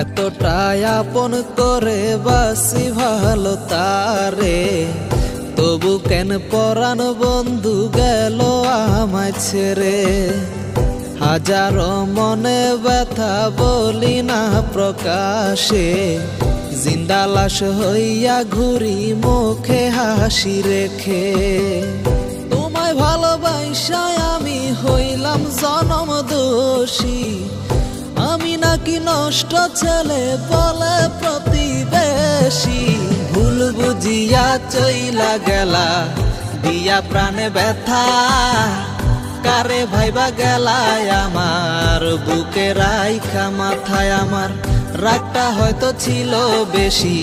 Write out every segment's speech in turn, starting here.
এতটাই আপন করে বাসি ভালো তারে। তবু কেন পরাণ বন্ধু গেল আমায় ছেড়ে? হাজারো মনে ব্যথা বলি না প্রকাশে। জিন্দা লাশ হইয়া ঘুরি মুখে হাসি রেখে। নাকি নষ্ট ছেলে বলে প্রতিবেশী। ভুল বুঝিয়া চইলা গেলা, দিয়া প্রাণে ব্যথা। কারে ভাইবা গেলায় আমার, বুকে রাইখা মাথায় আমার। রাগটা হয়তো ছিল বেশি,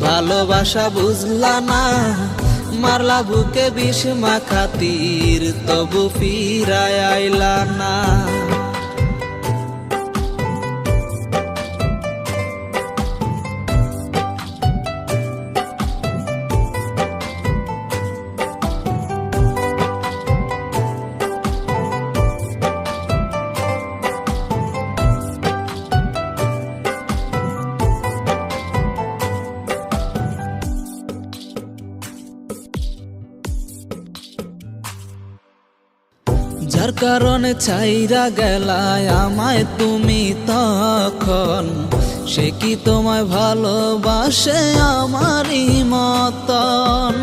ভালোবাসা বুঝলা না। মারলা বুকে বিষ মাখাতির তবু ফিরায় আইলা না। যার কারণে চাইরা গেলায় আমায় তুমি তখন। সে কি তোমায় ভালোবাসে আমারই মতন?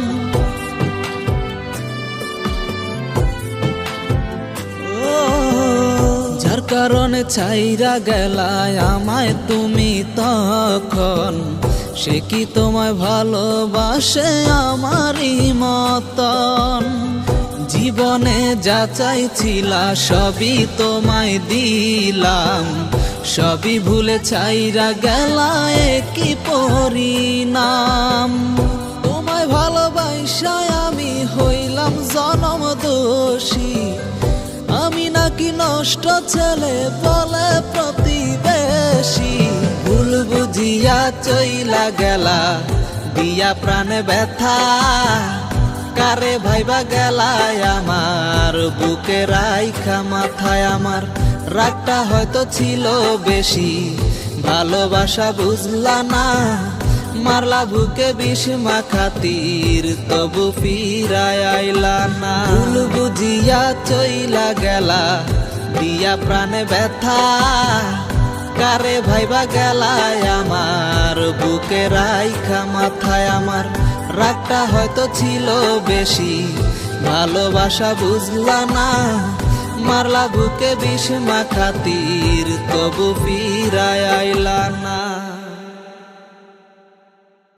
যার কারণে চাইরা গেলায় আমায় তুমি তখন। সে কি তোমায় ভালোবাসে আমারই মতন? জীবনে যা চাইছিলা সবই তোমায় দিলাম। সবই ভুলে চাইরা গেলায় কি পরিণাম। তোমায় ভালোবাসায় আমি হইলাম জনম দোষী। আমি নাকি নষ্ট ছেলে বলে প্রতিবেশী। ভুল বুঝিয়া চইলা গেলা, দিয়া প্রাণে ব্যথা। কারে ভাইবা গেলায় আমার? বুকে রাইখা মাথায় আমার। রাগটা হয়তো ছিল বেশি। ভালোবাসা বুঝলা না। মারলা বুকে বিষ মাখাতির তবু ফিরায় আইলা না। ভুল বুঝিয়া চইলা গেলা। দিয়া প্রাণে ব্যথা। কারে ভাইবা গেলায় আমার? বুকে রাইখা মাথায় আমার। রাগটা হয়তো ছিল বেশি। ভালোবাসা বুঝলা না, মারলা বুকে বিষ মাখাতির তবু ফিরায় আইলা না।